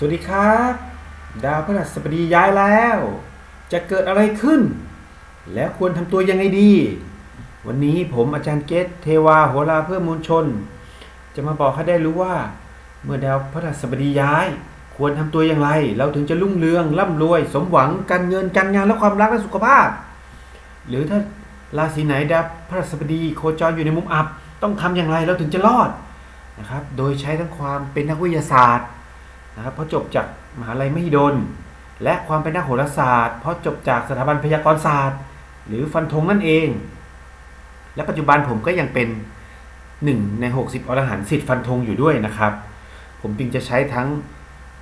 สวัสดีครับ ดาวพฤหัสบดีย้ายแล้ว จะเกิดอะไรขึ้น แล้วควรทำตัวยังไงดี วันนี้ผมอาจารย์เกตเทวาโหราเพื่อมวลชน จะมาบอกให้ได้รู้ว่า เมื่อดาวพฤหัสบดีย้าย ควรทำตัวอย่างไร เราถึงจะรุ่งเรืองร่ำรวย สมหวังการเงินการงานและความรักและสุขภาพ หรือถ้าราศีไหนดาวพฤหัสบดีโคจรอยู่ในมุมอับ ต้องทำอย่างไรเราถึงจะรอดนะครับโดยใช้ทั้งความเป็นนักวิทยาศาสตร์ นะครับเพราะจบจากมหาลัยมหิดล และความเป็นนักโหราศาสตร์ เพราะจบจากสถาบันพยากรศาสตร์ หรือฟันธงนั่นเอง และปัจจุบันผมก็ยังเป็นหนึ่งใน 60 อรหันต์สิทธิ์ฟันธงอยู่ด้วยนะครับ ผมจึงจะใช้ทั้ง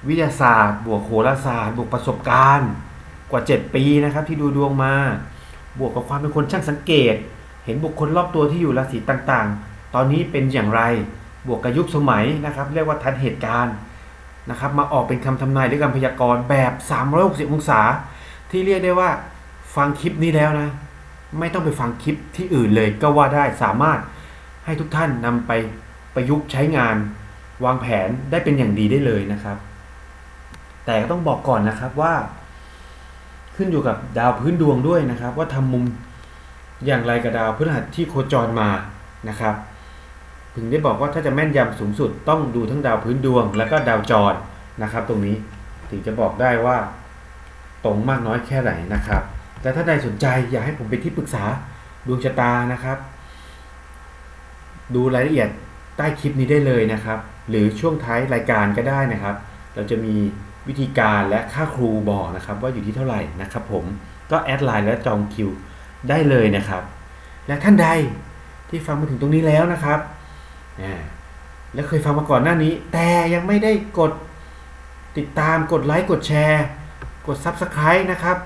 วิทยาศาสตร์ บวกโหราศาสตร์ บวกประสบการณ์กว่า 7 ปีนะครับที่ดูดวงมา บวกกับความเป็นคนช่างสังเกต เห็นบุคคลรอบตัวที่อยู่ราศีต่างๆ ตอนนี้เป็นอย่างไร บวกกับยุคสมัยนะครับ เรียกว่าทันเหตุการณ์ นะครับมาออกเป็นคำทำนายหรือคำพยากรณ์แบบ 360 องศา ที่เรียกได้ว่าฟังคลิปนี้แล้วนะ ไม่ต้องไปฟังคลิปที่อื่นเลยก็ว่าได้สามารถให้ทุกท่านนำไปประยุกต์ใช้งาน วางแผนได้เป็นอย่างดีได้เลยนะครับ แต่ก็ต้องบอกก่อนนะครับว่า ขึ้นอยู่กับดาวพื้นดวงด้วยนะครับ ว่าทำมุมอย่างไรกับดาวพฤหัสที่โคจรมานะครับ ถึงได้บอกว่าถ้าจะแม่นยำสูงสุดต้องดูทั้งดาวพื้นดวง แล้วก็ดาวจรนะครับ ตรงนี้ถึงจะบอกได้ว่าตรงมากน้อยแค่ไหนนะครับ แต่ถ้าใดสนใจอยากให้ผมเป็นที่ปรึกษาดวงชะตานะครับ ดูรายละเอียดใต้คลิปนี้ได้เลยนะครับ หรือช่วงท้ายรายการก็ได้นะครับ เราจะมีวิธีการและค่าครูบอกนะครับว่าอยู่ที่เท่าไหร่นะครับ ผมก็แอดไลน์และจองคิวได้เลยนะครับ และท่านใดที่ฟังมาถึงตรงนี้แล้วนะครับ แล้วเคยฟังมาก่อนหน้านี้ แต่ยังไม่ได้กดติดตามกดไลค์กดแชร์ กด Subscribe นะครับ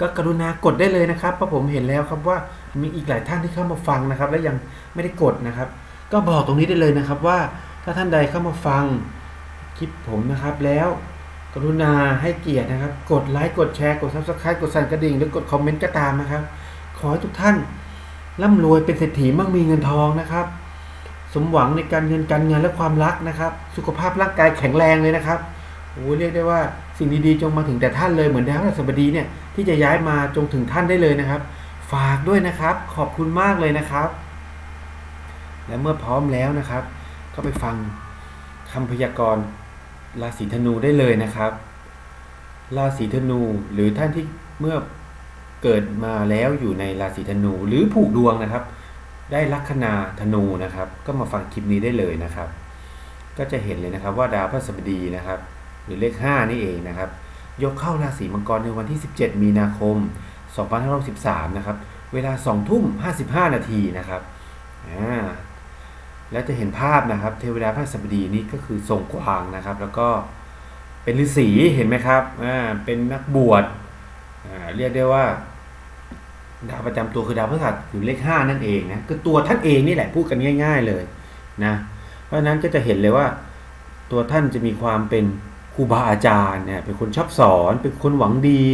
ก็กรุณากดได้เลยนะครับเพราะผมเห็นแล้วครับว่ามีอีกหลายท่านที่เข้ามาฟังนะครับ และยังไม่ได้กดนะครับ ก็บอกตรงนี้ได้เลยนะครับว่าถ้าท่านใดเข้ามาฟังคลิปผมนะครับแล้วกรุณาให้เกียรตินะครับ กดไลค์กดแชร์กด Subscribe กดสั่นกระดิ่งหรือกดคอมเมนต์ก็ตามนะครับ ขอให้ทุกท่านร่ำรวยเป็นเศรษฐีมั่งมีเงินทองนะครับ สมหวังในการเงินการเงานและความรักนะครับ สุขภาพร่างกายแข็งแรงเลยนะครับโอ้เรียกได้ว่าสิ่งดีๆจงมาถึงแต่ท่านเลยเหมือนดาวพฤหัสบดีเนี่ยที่จะย้ายมาจงถึงท่านได้เลยนะครับ ฝากด้วยนะครับ ขอบคุณมากเลยนะครับ และเมื่อพร้อมแล้วนะครับ ก็ไปฟังคำพยากรณ์ราศีธนูได้เลยนะครับ ราศีธนูหรือท่านที่เมื่อเกิดมาแล้วอยู่ในราศีธนูหรือผูกดวงนะครับ ได้ลัคนาธนูนะครับ ก็มาฟังคลิปนี้ได้เลยนะครับ ก็จะเห็นเลยนะครับว่าดาวพฤหัสบดีนะครับ หรือเลข 5 นี่เองนะครับ ยกเข้าราศีมังกรในวันที่ 17 มีนาคม 2513นะครับ เวลา 2 ทุ่ม 55 นาทีนะครับอ่าแล้วจะเห็นภาพนะครับ เทวดาพฤหัสบดีนี่ก็คือทรงกวางนะครับ แล้วก็เป็นฤาษีเห็นไหมครับอ่าเป็นนักบวชอ่าเรียกได้ว่า ดาวประจำตัวคือดาวพฤหัสอยู่เลขห้านั่นเองนะคือตัวท่านเองนี่แหละพูดกันง่าย ๆเลยนะเพราะฉะนั้นก็จะเห็นเลยว่า ตัวท่านจะมีความเป็นครูบาอาจารย์เนี่ยเป็นคนชอบสอน เป็นคนหวังดี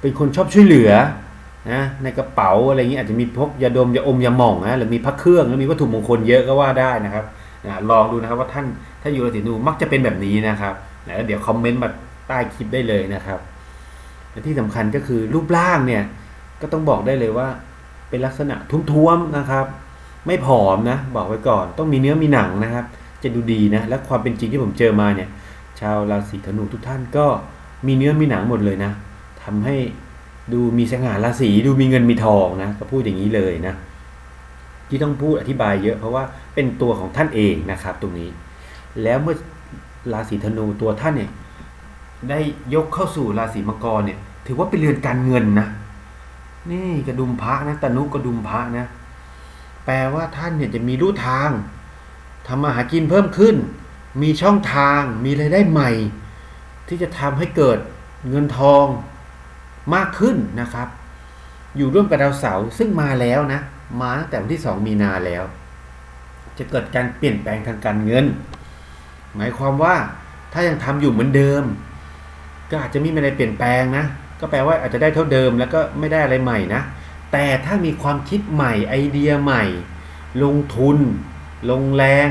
เป็นคนชอบช่วยเหลือนะในกระเป๋าอะไรอย่างนี้อาจจะมีพกยาดมยาอมยาหม่องนะหรือมีพระเครื่องหรือมีวัตถุมงคลเยอะก็ว่าได้นะครับนะลองดูนะครับว่าท่านถ้าอยู่ราศีธนูมักจะเป็นแบบนี้นะครับนะแล้วเดี๋ยวคอมเมนต์มาใต้คลิปได้เลยนะครับและที่สำคัญก็คือรูปร่างเนี่ย ก็ต้องบอกได้เลยว่า เป็นลักษณะทุ้มๆนะครับ ไม่ผอมนะ บอกไว้ก่อน ต้องมีเนื้อมีหนังนะครับ จะดูดีนะ และความเป็นจริงที่ผมเจอมาเนี่ย ชาวราศีธนูทุกท่านก็มีเนื้อมีหนังหมดเลยนะทำให้ดูมีสง่าราศีดูมีเงินมีทองนะ ก็พูดอย่างนี้เลยนะ ที่ต้องพูดอธิบายเยอะเพราะว่าเป็นตัวของท่านเองนะครับ ตรงนี้ แล้วเมื่อราศีธนูตัวท่านเนี่ยได้ยกเข้าสู่ราศีมังกรเนี่ย ถือว่าเป็นเรือนการเงินนะ นี่กระดุมพระนะตนุกระดุมพระนะ แปลว่าท่านเนี่ยจะมีรู้ทางทำมาหากินเพิ่มขึ้น มีช่องทาง มีรายได้ใหม่ ที่จะทำให้เกิดเงินทองมากขึ้นนะครับ อยู่ร่วมกับดาวเสาร์ซึ่งมาแล้วนะ มาตั้งแต่วันที่สองมีนาแล้ว จะเกิดการเปลี่ยนแปลงทางการเงิน หมายความว่าถ้ายังทำอยู่เหมือนเดิม ก็อาจจะไม่มีอะไรเปลี่ยนแปลงนะ ก็แปลว่าอาจจะได้เท่าเดิมแล้วก็ไม่ได้อะไรใหม่นะ แต่ถ้ามีความคิดใหม่ไอเดียใหม่ ลงทุน ลงแรง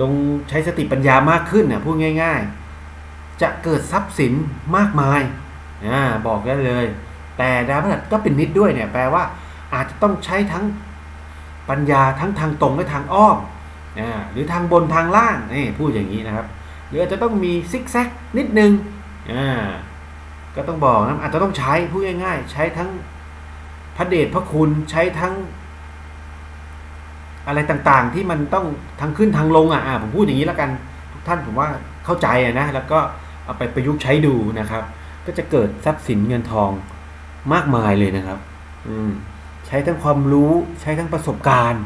ลงใช้สติปัญญามากขึ้นนะพูดง่าย ๆ จะเกิดทรัพย์สินมากมายอ่าบอกได้เลย แต่ดาวพฤหัสก็เป็นนิดด้วยเนี่ยแปลว่า อาจจะต้องใช้ทั้งปัญญาทั้งทางตรงและทางอ้อมอ่าหรือทางบนทางล่างนี่พูดอย่างนี้นะครับ หรืออาจจะต้องมีซิกแซกนิดนึงอ่า ก็ต้องบอกนะอาจจะต้องใช้พูดง่ายๆ ใช้ทั้งพระเดชพระคุณใช้ทั้ง อะไรต่างๆ ที่มันต้องทางขึ้นทางลงอะอ่าผมพูดอย่างนี้แล้วกัน ทุกท่านผมว่าเข้าใจนะแล้วก็เอาไปประยุกต์ใช้ดูนะครับ ก็จะเกิดทรัพย์สินเงินทองมากมายเลยนะครับ อืมใช้ทั้งความรู้ใช้ทั้งประสบการณ์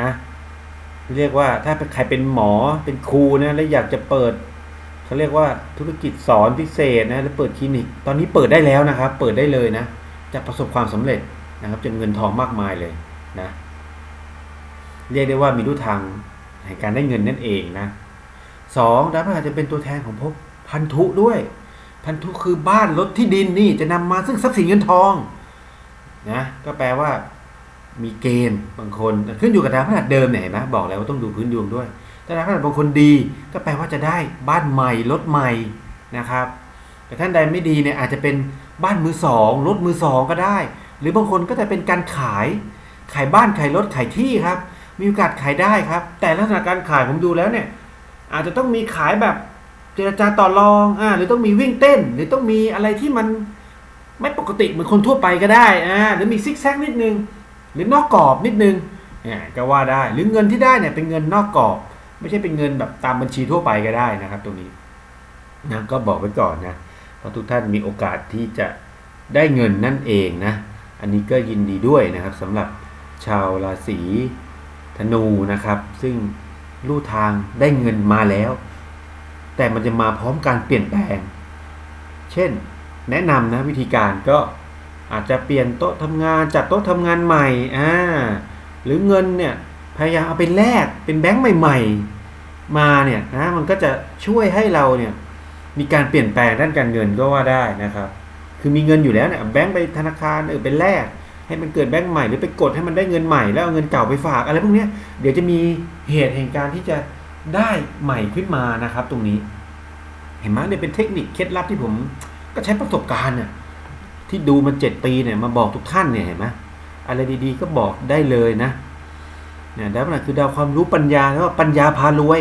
นะ เรียกว่าถ้าใครเป็นหมอเป็นครูนะแล้วอยากจะเปิด เขาเรียกว่าธุรกิจสอนพิเศษนะแล้วเปิดคลินิก ตอนนี้เปิดได้แล้วนะครับ เปิดได้เลยนะ จะประสบความสำเร็จนะครับจนเงินทองมากมายเลยนะ เรียกได้ว่ามีรูทางแห่งการได้เงินนั่นเองนะสองดาวพฤหัสจะเป็นตัวแทนของภพพันธุด้วย พันธุคือบ้านรถที่ดินนี่จะนำมาซึ่งทรัพย์สินเงินทองนะก็แปลว่ามีเกณฑ์บางคนขึ้นอยู่กับดาวพฤหัสเดิมเนี่ยเห็นไหมบอกแล้วว่าต้องดูพื้นดวงด้วย ถ้าดาวพฤหัสบางคนดีก็แปลว่าจะได้บ้านใหม่รถใหม่นะครับ แต่ท่านใดไม่ดีเนี่ยอาจจะเป็นบ้านมือสองรถมือสองก็ได้ หรือบางคนก็จะเป็นการขายขายบ้านขายรถขายที่ครับ มีโอกาสขายได้ครับ แต่ลักษณะการขายผมดูแล้วเนี่ยอาจจะต้องมีขายแบบเจรจาต่อรองอ่าหรือต้องมีวิ่งเต้น หรือต้องมีอะไรที่มันไม่ปกติเหมือนคนทั่วไปก็ได้อ่าหรือมีซิกแซกนิดนึง หรือนอกกรอบนิดนึงเนี่ยก็ว่าได้ หรือเงินที่ได้เนี่ยเป็นเงินนอกกรอบ ไม่ใช่เป็นเงินแบบตามบัญชีทั่วไปก็ได้นะครับ ตรงนี้นะก็บอกไว้ก่อนนะเพราะทุกท่านมีโอกาสที่จะได้เงินนั่นเองนะ อันนี้ก็ยินดีด้วยนะครับสำหรับชาวราศีธนูนะครับ ซึ่งลู่ทางได้เงินมาแล้ว แต่มันจะมาพร้อมการเปลี่ยนแปลง เช่น แนะนำนะวิธีการก็อาจจะเปลี่ยนโต๊ะทำงานจัดโต๊ะทำงานใหม่อ่าหรือเงินเนี่ย พยายามเอาไปแลกเป็นแบงค์ใหม่ ๆ มาเนี่ยนะมันก็จะช่วยให้เราเนี่ยมีการเปลี่ยนแปลงด้านการเงินก็ว่าได้นะครับ คือมีเงินอยู่แล้วเนี่ยแบงค์ไปธนาคารเออไปแลกให้มันเกิดแบงค์ใหม่หรือไปกดให้มันได้เงินใหม่แล้วเอาเงินเก่าไปฝากอะไรพวกนี้เดี๋ยวจะมีเหตุแห่งการที่จะได้ใหม่ขึ้นมานะครับ ตรงนี้ เห็นไหมเนี่ยเป็นเทคนิคเคล็ดลับที่ผมก็ใช้ประสบการณ์เนี่ยที่ดูมาเจ็ดปีเนี่ยมาบอกทุกท่านเนี่ยเห็นไหมอะไรดีๆ ก็บอกได้เลยนะ เนี่ยดาวพฤหัสคือดาวความรู้ปัญญาแล้วก็ปัญญาพารวย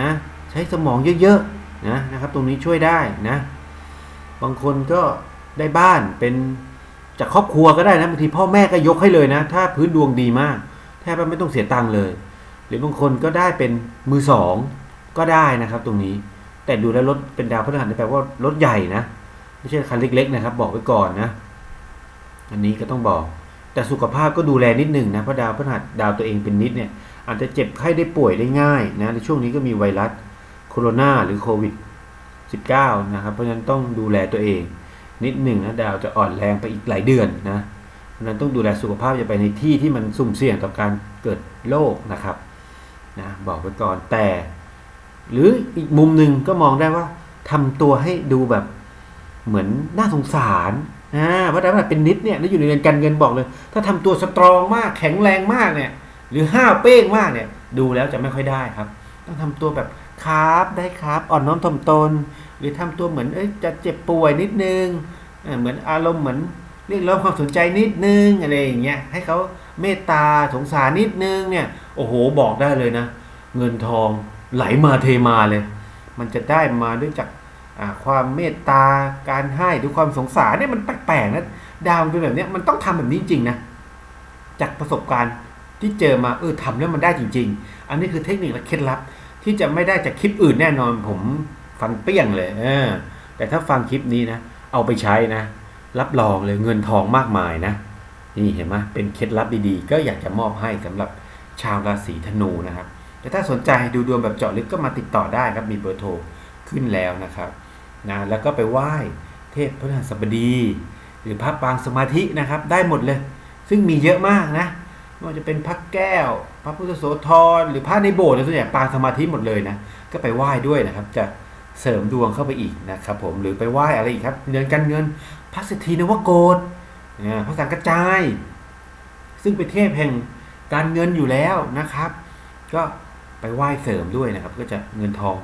นะใช้สมองเยอะๆนะนะครับ ตรงนี้ช่วยได้นะบางคนก็ได้บ้านเป็นจากครอบครัวก็ได้นะบางทีพ่อแม่ก็ยกให้เลยนะ ถ้าพื้นดวงดีมากแทบไม่ต้องเสียตังค์เลย หรือบางคนก็ได้เป็นมือสองก็ได้นะครับ ตรงนี้ แต่ดูแล้วรถเป็นดาวพฤหัสแปลว่ารถใหญ่นะ ไม่ใช่คันเล็ก ๆ นะครับ บอกไว้ก่อนนะ อันนี้ก็ต้องบอก แต่สุขภาพก็ดูแลนิดหนึ่งนะเพราะดาวพฤหัสดาวตัวเองเป็นนิดเนี่ยอาจจะเจ็บไข้ได้ป่วยได้ง่ายนะในช่วงนี้ก็มีไวรัสโคโรนาหรือโควิด 19 นะครับเพราะฉะนั้นต้องดูแลตัวเอง นิดหนึ่งนะดาวจะอ่อนแรงไปอีกหลายเดือนนะเพราะนั้นต้องดูแลสุขภาพอย่าไปในที่ที่มันสุ่มเสี่ยงต่อการเกิดโรคนะครับนะบอกไว้ก่อนแต่ หรืออีกมุมหนึ่งก็มองได้ว่าทำตัวให้ดูแบบเหมือนน่าสงสาร อ่าเพราะดาวพฤหัสเป็นนิดเนี่ยแล้วอยู่ในเรือนการเงินบอกเลย ถ้าทำตัวสตรองมากแข็งแรงมากเนี่ย หรือห้าวเป้งมากเนี่ย ดูแล้วจะไม่ค่อยได้ครับ ต้องทำตัวแบบครับได้ครับ อ่อนน้อมถ่อมตน หรือทำตัวเหมือนเอ้ยจะเจ็บป่วยนิดนึงเหมือนอารมณ์เหมือนเรียกร้องความสนใจนิดนึงอะไรอย่างเงี้ยให้เขาเมตตาสงสารนิดนึงเนี่ยโอ้โหบอกได้เลยนะ เงินทองไหลมาเทมาเลย มันจะได้มาด้วยจาก ความเมตตาการให้ด้วยความสงสารเนี่ยมันแปลกๆนะดาวเป็นแบบนี้มันต้องทำแบบนี้จริงนะจากประสบการณ์ที่เจอมาเออทำแล้วมันได้จริง ๆ อันนี้คือเทคนิคและเคล็ดลับ ที่จะไม่ได้จากคลิปอื่นแน่นอนผมฟันเปี้ยงเลยเออแต่ถ้าฟังคลิปนี้นะ เอาไปใช้นะ รับรองเลยเงินทองมากมายนะ นี่เห็นไหมเป็นเคล็ดลับดีๆ ก็อยากจะมอบให้สำหรับชาวราศีธนูนะครับแต่ถ้าสนใจดูดวงแบบเจาะลึกก็มาติดต่อได้ครับมีเบอร์โทรขึ้นแล้วนะครับ นะแล้วก็ไปไหว้เทพพฤหัสบดี หรือพระปางสมาธินะครับ ได้หมดเลย ซึ่งมีเยอะมากนะไม่ว่าจะเป็นพระแก้ว พระพุทธโสธรหรือพระในโบสถ์ส่วนใหญ่ปางสมาธิหมดเลยนะก็ไปไหว้ด้วยนะครับ จะเสริมดวงเข้าไปอีกนะครับผมหรือไปไหว้อะไรอีกครับเงินกันเงินพระเศรษฐีนวโกฏเนี่ยพระสังกระจาย ซึ่งเป็นเทพแห่งการเงินอยู่แล้วนะครับ ก็ไปไหว้เสริมด้วยนะครับ ก็จะเงินทอง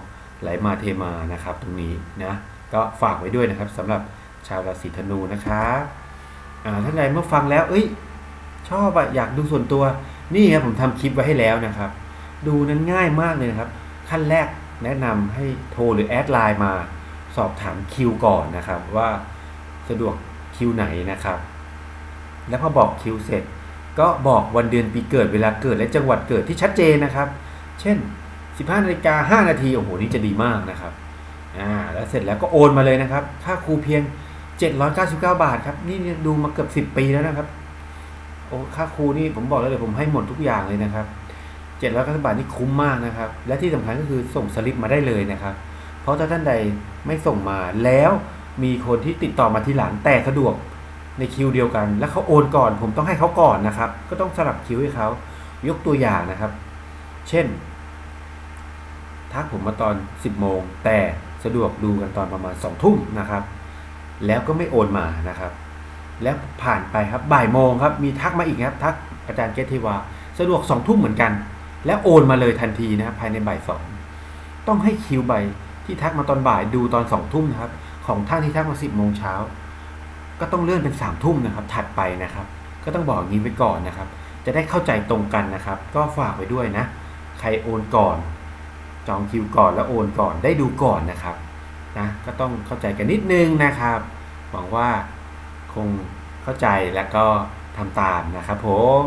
ไหลมาเทมานะครับ ตรงนี้นะ ก็ฝากไว้ด้วยนะครับสำหรับชาวราศีธนูนะครับท่านใดเมื่อฟังแล้ว เอ้ย ชอบอะอยากดูส่วนตัว นี่ครับผมทำคลิปไว้ให้แล้วนะครับ ดูนั้นง่ายมากเลยนะครับ ขั้นแรกแนะนำให้โทรหรือแอดไลน์มาสอบถามคิวก่อนนะครับ ว่าสะดวกคิวไหนนะครับ แล้วพอบอกคิวเสร็จ ก็บอกวันเดือนปีเกิดเวลาเกิดและจังหวัดเกิดที่ชัดเจนนะครับ เช่น 15นาฬิกา5นาทีโอ้โหนี่จะดีมากนะครับ อ่าแล้วเสร็จแล้วก็โอนมาเลยนะครับ ค่าครูเพียง 799 บาทครับ นี่ดูมาเกือบ 10 ปีแล้วนะครับ โอ้ค่าครูนี่ผมบอกเลยเลยผมให้หมดทุกอย่างเลยนะครับ 799บาทนี่คุ้มมากนะครับ และที่สำคัญก็คือส่งสลิปมาได้เลยนะครับ เพราะถ้าท่านใดไม่ส่งมาแล้วมีคนที่ติดต่อมาทีหลังแต่สะดวกในคิวเดียวกัน แล้วเขาโอนก่อน ผมต้องให้เขาก่อนนะครับ ก็ต้องสลับคิวให้เขายกตัวอย่างนะครับ เช่นทักผมมาตอน 10โมงแต่ สะดวกดูกันตอนประมาณ2ทุ่มนะครับ แล้วก็ไม่โอนมานะครับ แล้วผ่านไปครับบ่ายโมงครับมีทักมาอีกครับทักอาจารย์เกตเทวาสะดวกสองทุ่มเหมือนกัน แล้วโอนมาเลยทันทีนะครับภายในบ่ายสองต้องให้คิวใบที่ทักมาตอนบ่ายดูตอนสองทุ่มนะครับ ของท่านที่ทักมาสิบโมงเช้าก็ต้องเลื่อนเป็นสามทุ่มนะครับ ถัดไปนะครับ ก็ต้องบอกย่างนี้ไว้ก่อนนะครับ จะได้เข้าใจตรงกันนะครับ ก็ฝากไว้ด้วยนะ ใครโอนก่อน จองคิวก่อนแล้วโอนก่อนได้ดูก่อนนะครับนะก็ต้องเข้าใจกันนิดนึงนะครับ หวังว่าคงเข้าใจแล้วก็ทำตามนะครับผม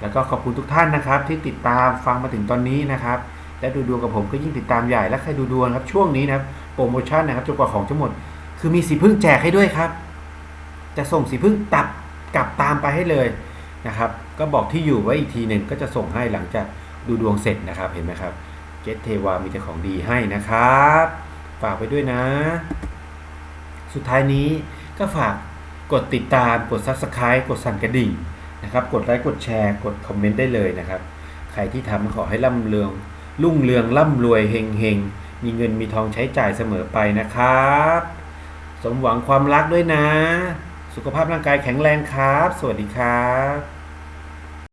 แล้วก็ขอบคุณทุกท่านนะครับ ที่ติดตามฟังมาถึงตอนนี้นะครับ และดูดวงกับผมก็ยิ่งติดตามใหญ่และใครดูดวงครับช่วงนี้นะครับโปรโมชั่นนะครับจนกว่าของจะหมด คือมีสีพึ่งแจกให้ด้วยครับ จะส่งสีพึ่งตับกลับตามไปให้เลยนะครับ ก็บอกที่อยู่ไว้อีกทีหนึ่งก็จะส่งให้หลังจากดูดวงเสร็จนะครับเห็นไหมครับ เกตเทวามีแต่ของดีให้นะครับ ฝากไปด้วยนะ สุดท้ายนี้ก็ฝากกดติดตามกด Subscribe กดสั่นกระดิ่งนะครับ กดไลค์กดแชร์ กดคอมเมนต์ได้เลยนะครับ ใครที่ทำขอให้ร่ำเรือง รุ่งเรืองร่ำรวยเฮงเฮงมีเงินมีทองใช้จ่ายเสมอไปนะครับ สมหวังความรักด้วยนะ สุขภาพร่างกายแข็งแรงครับ สวัสดีครับ